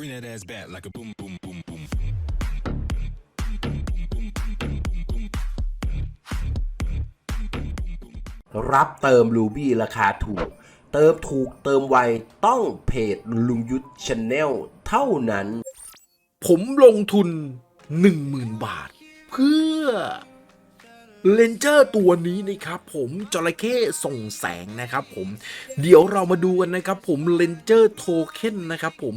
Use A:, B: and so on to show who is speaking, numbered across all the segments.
A: Bring that ass back like a boom, boom, boom, boom.
B: รับเติมรูบี้ราคาถูก เติมถูกเติมไวต้องเพจลุงยุทธชาแนลเท่านั้น ผมลงทุน 10,000 บาท เพื่อเลนเจอร์ตัวนี้นะครับผมจระเข้ส่งแสงนะครับผม เดี๋ยวเรามาดูกันนะครับผมเลนเจอร์โทเค็นนะครับผม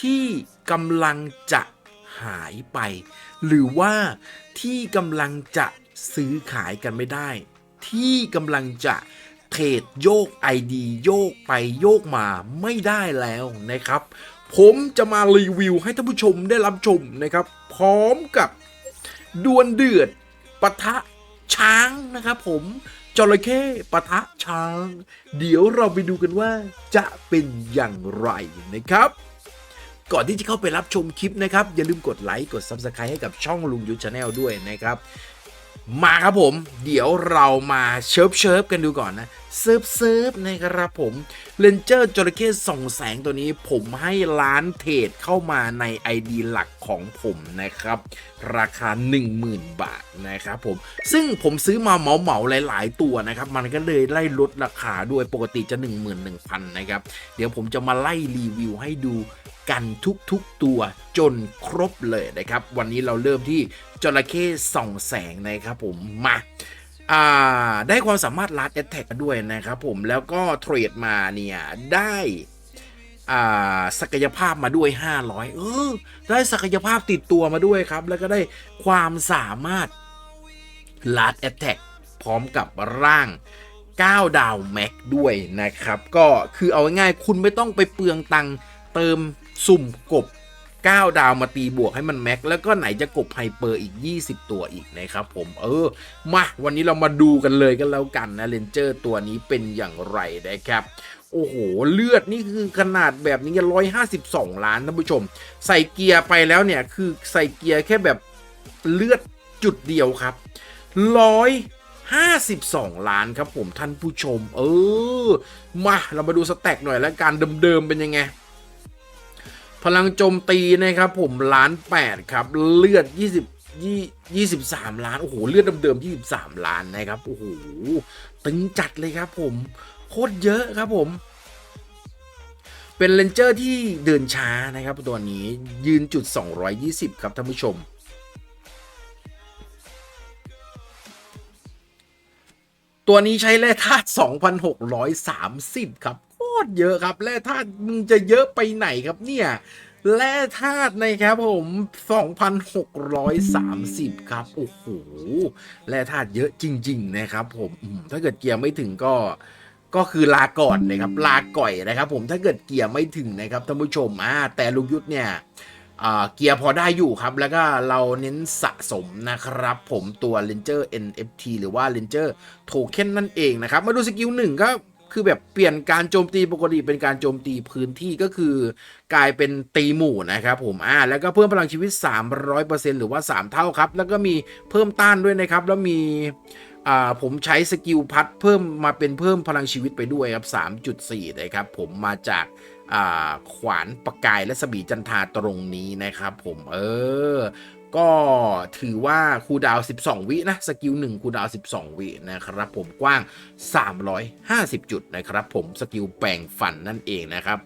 B: ที่กำลังจะหายไป หรือว่าที่กำลังจะซื้อขายกันไม่ได้ ที่กำลังจะเทรดโยก ID โยกไปโยกมาไม่ได้แล้วนะครับ ผมจะมารีวิวให้ท่านผู้ชมได้รับชมนะครับ พร้อมกับดวลเดือดปะทะช้างนะครับผมจระเข้ปะทะช้าง เดี๋ยวเราไปดูกันว่าจะเป็นอย่างไรนะครับ ก่อนที่จะเข้าไปรับชมคลิปนะครับ อย่าลืมกดไลค์กด Subscribe ให้กับช่องลุงยุทธชาแนลด้วยนะครับ มาครับผม เดี๋ยวเรามาเชิฟเชิฟกันดูก่อนนะเซิฟเซิฟนะครับผมเลนเจอร์จระเข้ส่องแสงตัวนี้ผมให้ร้านเทรดเข้ามาใน ID หลักของผมนะครับ ราคา 10,000 บาทนะครับผม ซึ่งผมซื้อมาเหมาเหมาหลาย ๆ ตัวนะครับ มันก็เลยไล่ลดราคาด้วยปกติจะ 11,000 นะครับ เดี๋ยวผมจะมาไล่รีวิวให้ดู กันทุกๆตัวจนครบเลยนะครับ วันนี้เราเริ่มที่จระเข้ส่องแสงนะครับผมมาได้ความสามารถลัดแอตแทกด้วยนะครับผมแล้วก็เทรดมาเนี่ยได้ศักยภาพมาด้วย 500 เออ ได้ศักยภาพติดตัวมาด้วยครับ แล้วก็ได้ความสามารถลัดแอตแทกพร้อมกับร่าง 9 ดาวแม็กด้วยนะครับ ก็คือเอาง่ายๆคุณไม่ต้องไปเปลืองตังค์เติม สุ่มกบ 9 ดาวมาตีบวกให้มันแม็ก แล้วก็ไหนจะกบไฮเปอร์อีก 20 ตัวอีกนะครับผมเออ มาวันนี้เรามาดูกันเลยกันแล้วกันนะเลนเจอร์ตัวนี้เป็นอย่างไรนะครับโอ้โห เลือดนี่คือขนาดแบบนี้152ล้านท่านผู้ชม ใส่เกียร์ไปแล้วเนี่ย คือใส่เกียร์แค่แบบเลือดจุดเดียวครับร้อย52ล้านครับผมท่านผู้ชม เออ มาเรามาดูสแต็กหน่อยแล้วการเดิมๆเป็นยังไง พลังโจมตีนะครับผมล้านแปดครับเลือด 20ยี่23ล้าน โอ้โห เลือดเดิมๆ23ล้านนะครับ โอ้โห ตึงจัดเลยครับผม โคตรเยอะครับผม เป็นเลนเจอร์ที่เดินช้านะครับตัวนี้ยืนจุด 220 ครับท่านผู้ชม ตัวนี้ใช้แร่ธาตุ2,630 ครับ ตรเยอะครับแร่ธาตุมึงจะเยอะไปไหนครับเนี่ยแร่ธาตุนะครับผม 2,630 ครับ โอ้โห แร่ธาตุเยอะจริง ๆ นะครับผม ถ้าเกิดเกียร์ไม่ถึงก็ ก็คือลาก่อนนะครับ ลาก่อยนะครับผม ถ้าเกิดเกียร์ไม่ถึงนะครับท่านผู้ชมอ่าแต่ลุงยุทธเนี่ยเกียร์พอได้อยู่ครับ แล้วก็เราเน้นสะสมนะครับผมตัว Ranger NFT หรือว่า Ranger Token นั่นเองนะครับ มาดูสกิลหนึ่งก็ คือแบบเปลี่ยนการโจมตีปกติเป็นการโจมตีพื้นที่ก็คือกลายเป็นตีหมู่นะครับผมอ่าแล้วก็เพิ่มพลังชีวิต 300%หรือว่า 3 เท่าครับ แล้วก็มีเพิ่มต้านด้วยนะครับ แล้วมีอ่าผมใช้สกิลพัดเพิ่มมาเป็นเพิ่มพลังชีวิตไปด้วยครับ 3.4นะครับผมมาจากอ่าขวานประกายและสบีจันทาตรงนี้นะครับผมเออ ก็ถือว่าคูดาว 12 วินะสกิล1คูดาว 12 วินะครับผมกว้าง 350 จุดนะครับผมสกิลแปลงฟันนั่นเองนะครับ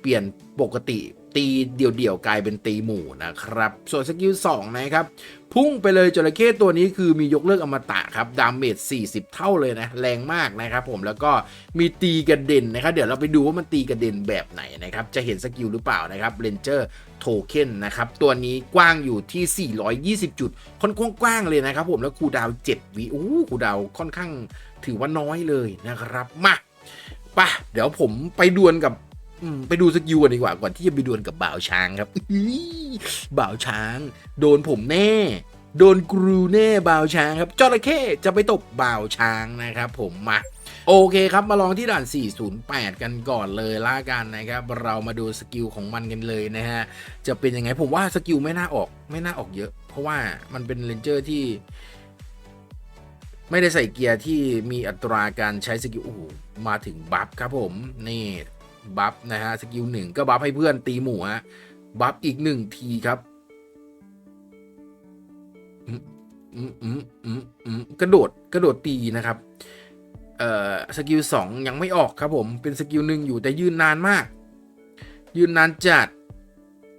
B: เปลี่ยนปกติ ตีเดี่ยวๆกลายเป็นตีหมู่นะครับ ส่วนสกิล2นะครับ พุ่งไปเลยจระเข้ตัวนี้คือมียกเลิกอมตะครับ ดาเมจ 40 เท่าเลยนะ แรงมากนะครับผมแล้วก็มีตีกระเด็นนะครับ เดี๋ยวเราไปดูว่ามันตีกระเด็นแบบไหนนะครับ จะเห็นสกิลหรือเปล่านะครับเรนเจอร์โทเค็นนะครับ ตัวนี้กว้างอยู่ที่ 420 จุด ค่อนข้างกว้างเลยนะครับผมแล้วคูดาว7วิอู้คูดาวค่อนข้างถือว่าน้อยเลยนะครับมาป่ะเดี๋ยวผมไปดวลกับ ไปดูสกิลกันดีกว่าก่อนที่จะไปดวลกับบ่าวช้างครับบ่าวช้าง โดนผมแน่ โดนกรูแน่บ่าวช้างครับจระเข้จะไปตบบ่าวช้างนะครับ ผมมาโอเคครับมาลองที่ด่าน 408 กันก่อนเลยละกันนะครับ เรามาดูสกิลของมันกันเลยนะฮะ จะเป็นยังไงผมว่าสกิลไม่น่าออก ไม่น่าออกเยอะ เพราะว่ามันเป็นเลนเจอร์ที่ ไม่ได้ใส่เกียร์ที่มีอัตราการใช้สกิลโอ้โหมาถึงบัฟครับผม นี่ บัฟนะฮะสกิลหนึ่งก็บัฟให้เพื่อนตีหมู่ฮะบัฟอีกหนึ่งทีครับอืมอืมอืมอืมกระโดดกระโดดตีนะครับ เอ่อสกิลสองยังไม่ออกครับผมเป็นสกิลหนึ่งอยู่แต่ยืนนานมาก ยืนนานจัด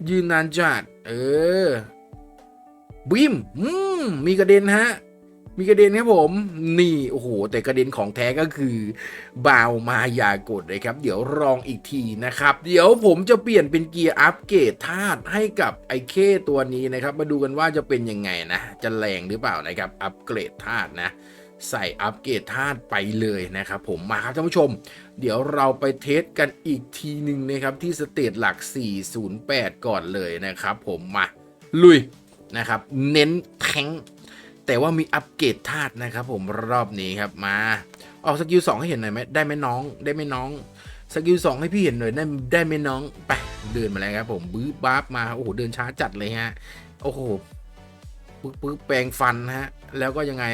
B: ยืนนานจัด เออบิมอืมมีกระเด็นฮะ มีกระเด็นครับผมนี่โอ้โหแต่กระเด็นของแท้ก็คือบาวมายากดเลยครับ เดี๋ยวลองอีกทีนะครับ เดี๋ยวผมจะเปลี่ยนเป็นเกียร์อัปเกรดธาตุให้กับไอเคตัวนี้นะครับ มาดูกันว่าจะเป็นยังไงนะ จะแรงหรือเปล่านะครับอัปเกรดธาตุนะใส่อัปเกรดธาตุไปเลยนะครับผมมาครับท่านผู้ชม เดี๋ยวเราไปเทสกันอีกทีหนึ่งนะครับ ที่สเตจหลัก 408 ก่อนเลยนะครับผมมาลุยนะครับ เน้นแทง แต่ว่ามีอัปเกรดธาตุนะครับผมรอบนี้ครับมาออกสกิลสองให้เห็นหน่อยไหมได้ไหมน้องได้ไหมน้องสกิลสองให้พี่เห็นหน่อยได้ได้ไหมน้องไปเดินมาแล้วครับผมบื้อบ้าบมาโอ้โหเดินช้าจัดเลยฮะโอ้โหปึ๊บปึ๊บแปลงฟันฮะ แล้วก็ยังไง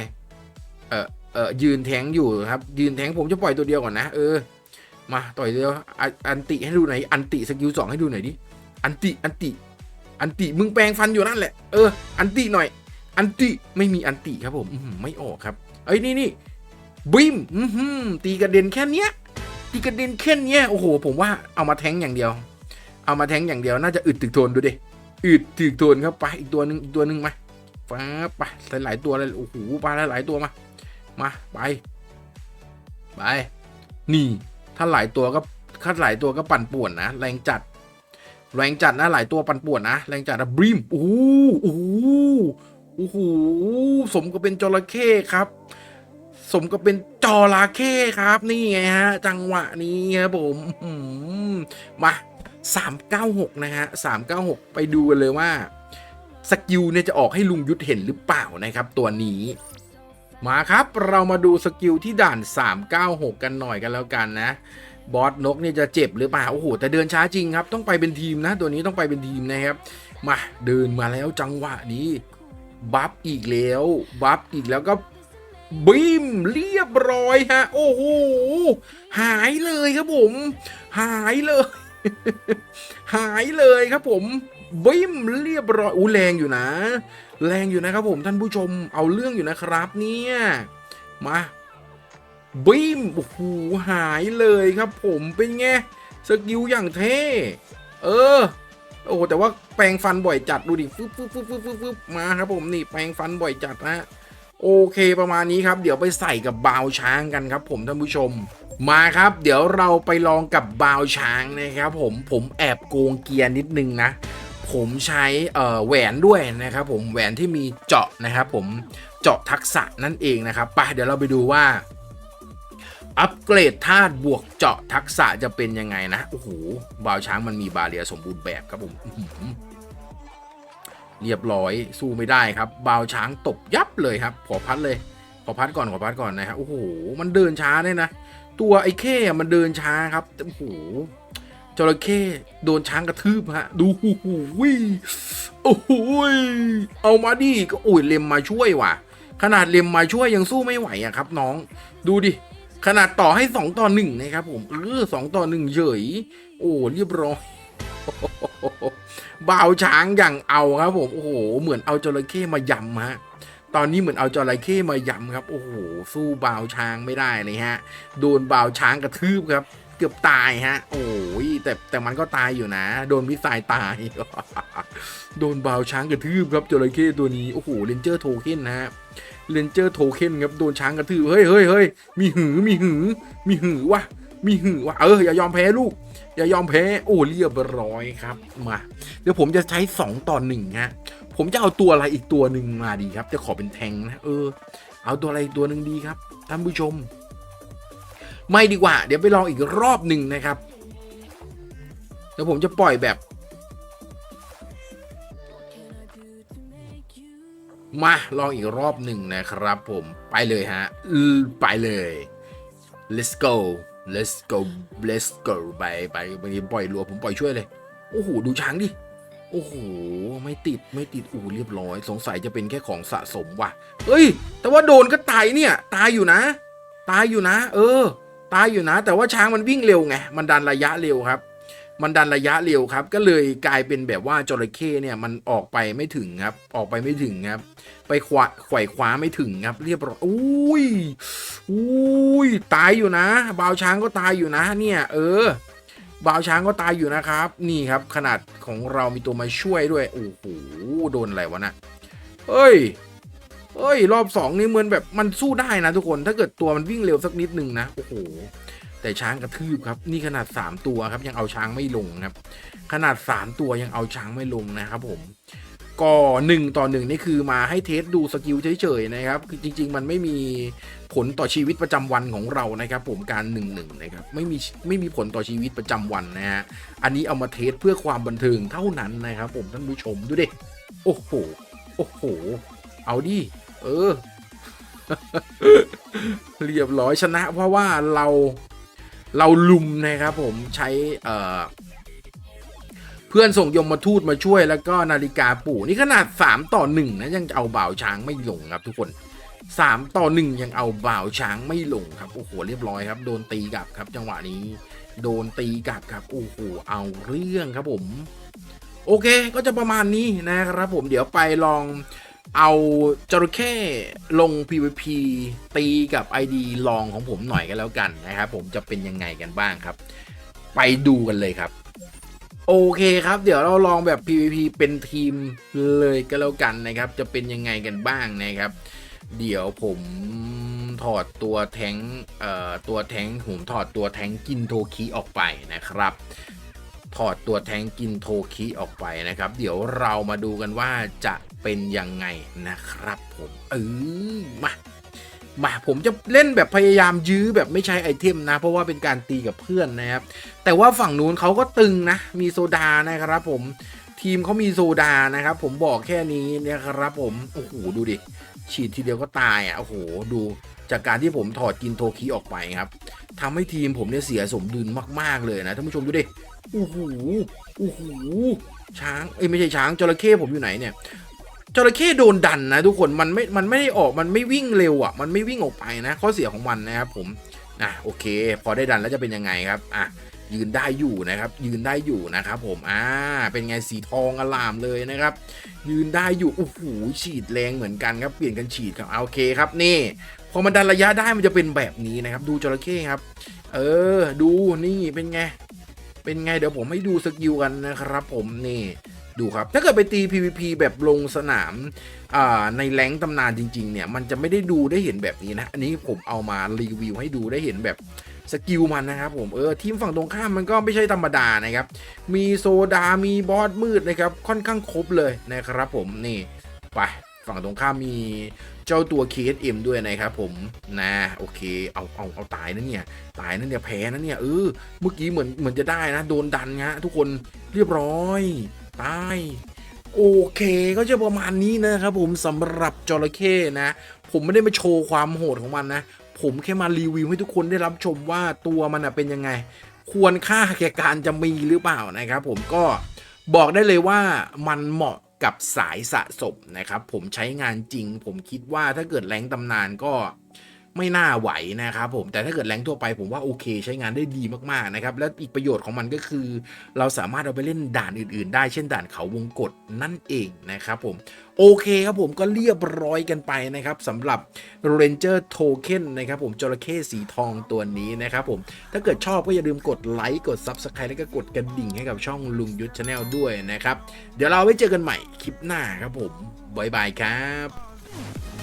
B: เออเออยืนแทงอยู่ครับ ยืนแทงผมจะปล่อยตัวเดียวก่อนนะเออมาต่อยเดียวออันติให้ดูหน่อยอันติสกิลสองให้ดูหน่อยดิอันติอันติ อันติมึงแปลงฟันอยู่นั่นแหละเอออันติหน่อย อันติไม่มีอันติครับผมไม่ออกครับเอ้ยนี่นี่บิมตีกระเด็นแค่เนี้ยตีกระเด็นแค่เนี้ยโอ้โห ผมว่าเอามาแทงอย่างเดียว เอามาแทงอย่างเดียวน่าจะอึดถึกทนดูดิอึดถึกทนครับไปอีกตัวหนึ่งอีกตัวหนึ่งมาฟ้าไปหลายๆตัวเลยโอ้โหปลาหลายๆตัวมามาไปไปนี่ถ้าหลายตัวก็ถ้าหลายตัวก็ปั่นป่วนนะแรงจัด แรงจัดนะหลายตัวปั่นป่วนนะแรงจัดนะบรีมโอ้โห โอ้โหสมกับเป็นจระเข้ครับ สมกับเป็นจระเข้ครับ นี่ไงฮะ จังหวะนี้ครับผมอื้อหือมา396นะฮะ396ไปดูกันเลยว่าสกิลเนี่ยจะออกให้ลุงยุทธเห็นหรือเปล่านะครับ ตัวนี้ มาครับเรามาดูสกิลที่ด่าน 396 กันหน่อยกันแล้วกันนะ บอสนกเนี่ยจะเจ็บหรือเปล่าโอ้โหแต่เดินช้าจริงครับ ต้องไปเป็นทีมนะ ตัวนี้ต้องไปเป็นทีมนะครับ มาเดินมาแล้วจังหวะนี้ บัฟอีกแล้วบัฟอีกแล้วก็บิมเรียบร้อยฮะ โอ้โห หายเลยครับผม หายเลย หายเลยครับผมบิมเรียบร้อยอู้แรงอยู่นะ แรงอยู่นะครับผมท่านผู้ชมเอาเรื่องอยู่นะครับเนี่ยมาบิมโอ้โหหายเลยครับผมเป็นไงสกิลอย่างเท่เออ โอ้โหแต่ว่าแปรงฟันบ่อยจัดดูดิฟึบฟึบฟึบฟึบฟึบฟึบมาครับผมนี่แปรงฟันบ่อยจัดนะโอเคประมาณนี้ครับเดี๋ยวไปใส่กับบาวช้างกันครับ ผมท่านผู้ชม มาครับ เดี๋ยวเราไปลองกับบาวช้างนะครับ ผมผมแอบโกงเกียร์นิดนึงนะ ผมใช้แหวนด้วยนะครับผมแหวนที่มีเจาะนะครับ ผมเจาะทักษะนั่นเองนะครับไปเดี๋ยวเราไปดูว่า อัปเกรดธาตุบวกเจาะทักษะจะเป็นยังไงนะ โอ้โหบาวช้างมันมีบาเรียสมบูรณ์แบบครับผมเรียบร้อยสู้ไม่ได้ครับ บาวช้างตบยับเลยครับ ขอพัดเลย ขอพัดก่อนขอพัดก่อนนะครับโอ้โห มันเดินช้าเลยนะ ตัวไอ้เข้มันเดินช้าครับโอ้โหจระเข้โดนช้างกระทืบฮะ ดูโอ้โหโอ้โหเอามาดิก็โอ้ยเลมมาช่วยว่ะ ขนาดเลมมาช่วยยังสู้ไม่ไหวอะครับ น้อง ดูดิ ขนาดต่อให้สองต่อหนึ่งนะครับผมเออสองต่อหนึ่งเฉยโอ้เรียบร้อยบ่าวช้างอย่างเอาครับผมโอ้โหเหมือนเอาจระเข้มายำฮะตอนนี้เหมือนเอาจระเข้มายำครับโอ้โหสู้บ่าวช้างไม่ได้เลยฮะ โดนบ่าวช้างกระทืบครับ เกือบตายฮะ โอ้ยแต่แต่มันก็ตายอยู่นะ โดนมิสไซล์ตาย โดนบ่าวช้างกระทืบครับจระเข้ตัวนี้โอ้โหเลนเจอร์โทเค็นนะฮะ เลนเจอร์โทเค็นครับโดนช้างกระทืบเฮ้ยเฮ้ยเฮ้ยมีหือมีหือมีหือวะมีหือวะเอออย่ายอมแพ้ลูก อย่ายอมแพ้โอ้เรียบร้อยครับมาเดี๋ยวผมจะใช้สองต่อหนึ่งฮะผมจะเอาตัวอะไรอีกตัวหนึ่งมาดีครับ จะขอเป็นแทงนะเออ เอาตัวอะไรตัวหนึ่งดีครับท่านผู้ชม ไม่ดีกว่า เดี๋ยวไปลองอีกรอบหนึ่งนะครับเดี๋ยวผมจะปล่อยแบบ มาลองอีกรอบหนึ่งนะครับผมไปเลยฮะ ไปเลย let's go let's go let's go ไปไปไปปล่อยรัวผมปล่อยช่วยเลย โอ้โห ดูช้างดิ โอ้โห ไม่ติดไม่ติดอูเรียบร้อย สงสัยจะเป็นแค่ของสะสมว่ะเฮ้ย แต่ว่าโดนก็ตายเนี่ย ตายอยู่นะ ตายอยู่นะ เออ ตายอยู่นะ แต่ว่าช้างมันวิ่งเร็วไง มันดันระยะเร็วครับ มันดันระยะเร็วครับ ก็เลยกลายเป็นแบบว่าจระเข้เนี่ยมันออกไปไม่ถึงครับ ออกไปไม่ถึงครับ ไปขวาไขว่คว้าไม่ถึงครับ เรียบร้อยอุ้ยอุ้ยตายอยู่นะบาวช้างก็ตายอยู่นะ เนี่ย เออบาวช้างก็ตายอยู่นะครับ นี่ครับ ขนาดของเรามีตัวมาช่วยด้วยโอ้โหโดนอะไรวะนะเอ้ยเอ้ย รอบสองนี่เหมือนแบบมันสู้ได้นะทุกคนถ้าเกิดตัวมันวิ่งเร็วสักนิดหนึ่งนะโอ้โห แต่ช้างกระทืบครับ นี่ขนาด 3 ตัวครับยังเอาช้างไม่ลงครับ ขนาด 3 ตัวยังเอาช้างไม่ลงนะครับผมก็หนึ่งต่อหนึ่งนี่คือมาให้เทสดูสกิลเฉยๆนะครับ คือจริง ๆ มันไม่มีผลต่อชีวิตประจำวันของเรานะครับ ผมการหนึ่งหนึ่งนะครับไม่มีไม่มีผลต่อชีวิตประจำวันนะฮะอันนี้เอามาเทสเพื่อความบันเทิงเท่านั้นนะครับ ผมท่านผู้ชมดูดิโอ้โหโอ้โห เอาดิเออ เรียบร้อยชนะเพราะว่าเรา เราลุมนะครับผมใช้เเพื่อนส่งยมมาทูตมาช่วยแล้วก็นาฬิกาปู่นี่ขนาด 3 ต่อ1นะยังเอาบ่าวช้างไม่ลงครับทุกคน 3 ต่อ 1 ยังเอาบ่าวช้างไม่ลงครับโอ้โหเรียบร้อยครับ โดนตีกลับครับจังหวะนี้ โดนตีกลับครับโอ้โหเอาเรื่องครับผม โอเคก็จะประมาณนี้นะครับผมเดี๋ยวไปลอง เอาจระเข้ลง PVP ตีกับ ID ลองของผมหน่อยกันแล้วกันนะครับ ผมจะเป็นยังไงกันบ้างครับ ไปดูกันเลยครับ โอเคครับ เดี๋ยวเราลองแบบ PVP เป็นทีมเลยก็แล้วกันนะครับ จะเป็นยังไงกันบ้างนะครับ เดี๋ยวผมถอดตัวแทงเอ่อตัวแทงผมถอดตัวแทงกินโทคิออกไปนะครับถอดตัวแทงกินโทคิออกไปนะครับ เดี๋ยวเรามาดูกันว่าจะ เป็นยังไงนะครับผมเออมามาผมจะเล่นแบบพยายามยื้อแบบไม่ใช้ไอเทมนะ เพราะว่าเป็นการตีกับเพื่อนนะครับ แต่ว่าฝั่งนู้นเขาก็ตึงนะ มีโซดานะครับผมทีมเขามีโซดานะครับ ผมบอกแค่นี้นะครับผมโอ้โหดูดิ ฉีดทีเดียวก็ตายอะโอ้โหดูจากการที่ผมถอดกินโทคิออกไปครับทำให้ทีมผมเนี่ยเสียสมดุลมากๆเลยนะท่านผู้ชมดูดิโอ้โหโอ้โหช้างเอ้ยไม่ใช่ช้างจระเข้ผมอยู่ไหนเนี่ย จระเข้โดนดันนะทุกคนมันไม่ มันไม่ได้ออกมันไม่วิ่งเร็วอะ มันไม่วิ่งออกไปนะ ข้อเสียของมันนะครับผมอะโอเค พอได้ดันแล้วจะเป็นยังไงครับอะยืนได้อยู่นะครับ ยืนได้อยู่นะครับผมอ่าเป็นไงสีทองอลามเลยนะครับ ยืนได้อยู่โอ้โหฉีดแรงเหมือนกันครับเปลี่ยนกันฉีดครับโอเคครับนี่พอมันดันระยะได้มันจะเป็นแบบนี้นะครับ ดูจระเข้ครับ เออ ดูนี่เป็นไง เป็นไงเดี๋ยวผมให้ดูสกิลกันนะครับผมนี่ดูครับ ถ้าเกิดไปตี PVP แบบลงสนามในแรงตำนานจริง ๆ เนี่ย มันจะไม่ได้ดูได้เห็นแบบนี้นะ อันนี้ผมเอามารีวิวให้ดูได้เห็นแบบสกิลมันนะครับผม เออ ทีมฝั่งตรงข้ามมันก็ไม่ใช่ธรรมดานะครับ มีโซดา มีบอสมืดนะครับ ค่อนข้างครบเลยนะครับผม นี่ ไป ฝั่งตรงข้ามมี เจ้าตัว KSM ด้วยนะครับผมนะโอเคเอาเอาเอาตายนะเนี่ยตายนะเนี่ยแพ้นะเนี่ยเออเมื่อกี้เหมือนเหมือนจะได้นะ โดนดันฮะทุกคนเรียบร้อยตายโอเคก็จะประมาณนี้นะครับผมสำหรับจระเข้นะ ผมไม่ได้มาโชว์ความโหดของมันนะ ผมแค่มารีวิวให้ทุกคนได้รับชมว่าตัวมันเป็นยังไง ควรค่าแก่การจะมีหรือเปล่านะครับผมก็บอกได้เลยว่ามันเหมาะ กับสายสะสมนะครับ ผมใช้งานจริง ผมคิดว่าถ้าเกิดแรงตำนานก็ ไม่น่าไหวนะครับผมแต่ถ้าเกิดแรงทั่วไปผมว่าโอเค ใช้งานได้ดีมากๆนะครับและอีกประโยชน์ของมันก็คือ เราสามารถเอาไปเล่นด่านอื่น ๆ ได้เช่นด่านเขาวงกฏนั่นเองนะครับผมโอเคครับผมก็เรียบร้อยกันไปนะครับสำหรับ Ranger Token นะครับผมจระเข้สีทองตัวนี้นะครับผมถ้าเกิดชอบก็อย่าลืมกดไลค์กด Subscribe แล้วก็กดกระดิ่งให้กับช่องลุงยุทธชาแนลด้วยนะครับ เดี๋ยวเราไว้เจอกันใหม่คลิปหน้าครับผมบ๊ายบายครับ